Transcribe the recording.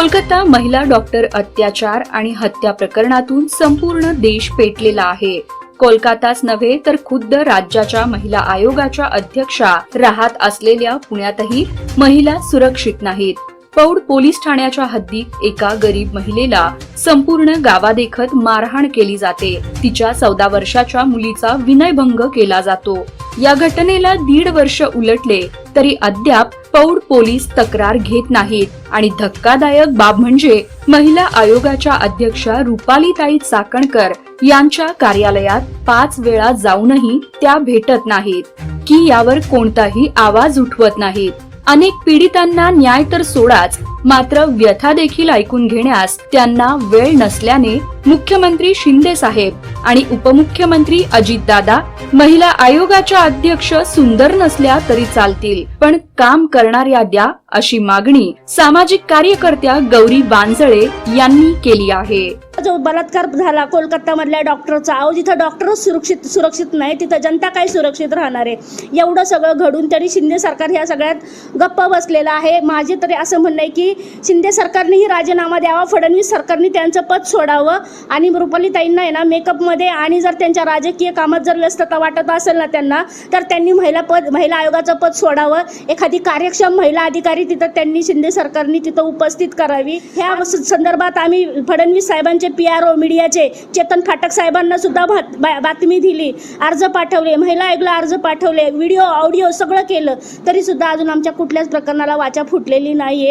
कोलकाता महिला डॉक्टर अत्याचार आणि हत्या प्रकरणातून संपूर्ण देश पेटलेला आहे. कोलकाताच नव्हे तर खुद्द राज्याच्या महिला आयोगाच्या अध्यक्षा राहत असलेल्या पुण्यातही महिला सुरक्षित नाहीत. पौड पोलीस ठाण्याच्या हद्दीत एका गरीब महिलेला संपूर्ण गावादेखत मारहाण केली जाते. तिच्या चौदा वर्षाच्या मुलीचा विनयभंग केला जातो. या घटनेला दीड वर्ष उलटले तरी अद्याप पौड पोलीस तक्रार घेत नाहीत. आणि धक्कादायक बाब म्हणजे महिला आयोगाच्या अध्यक्षा रुपालीताई चाकणकर यांच्या कार्यालयात पाच वेळा जाऊनही त्या भेटत नाहीत. की यावर कोणताही आवाज उठवत नाहीत. अनेक पीडितांना न्याय तर सोडाच मात्र व्यथा देखील ऐकून घेण्यास त्यांना वेळ नसल्याने मुख्यमंत्री शिंदे साहेब आणि उपमुख्यमंत्री अजितदादा महिला आयोगाच्या अध्यक्ष सुंदर नसल्या तरी चालतील पण काम करणाऱ्या द्या अशी मागणी सामाजिक कार्यकर्त्या गौरी बांजळे यांनी केली आहे. जो बलात्कार झाला कोलकाता मधल्या डॉक्टरचा अहो जिथं डॉक्टर सुरक्षित सुरक्षित नाही तिथं जनता काय सुरक्षित राहणार आहे. एवढं सगळं घडून तरी शिंदे सरकार ह्या सगळ्यात गप्प बसलेलं आहे. माझे तरी असं म्हणणं आहे की शिंदे सरकारनेही राजीनामा द्यावा फडणवीस सरकारने त्यांचं पद सोडावं आणि रुपालीताईंना आहे ना मेकअपमध्ये आणि जर त्यांच्या राजकीय कामात जर व्यस्तता वाटत असेल ना त्यांना तर त्यांनी महिला पद महिला आयोगाचं पद सोडावं. एखादी कार्यक्षम महिला अधिकारी तिथं त्यांनी शिंदे सरकारने तिथं उपस्थित करावी. ह्या संदर्भात आम्ही फडणवीस साहेबांचे पी आर ओ मीडियाचे चेतन फाटक साहेबांना सुद्धा बातमी दिली. अर्ज पाठवले. महिला आयोगला अर्ज पाठवले. व्हिडिओ ऑडिओ सगळं केलं. तरी सुद्धा अजून आमच्या कुठल्याच प्रकरणाला वाचा फुटलेली नाहीये.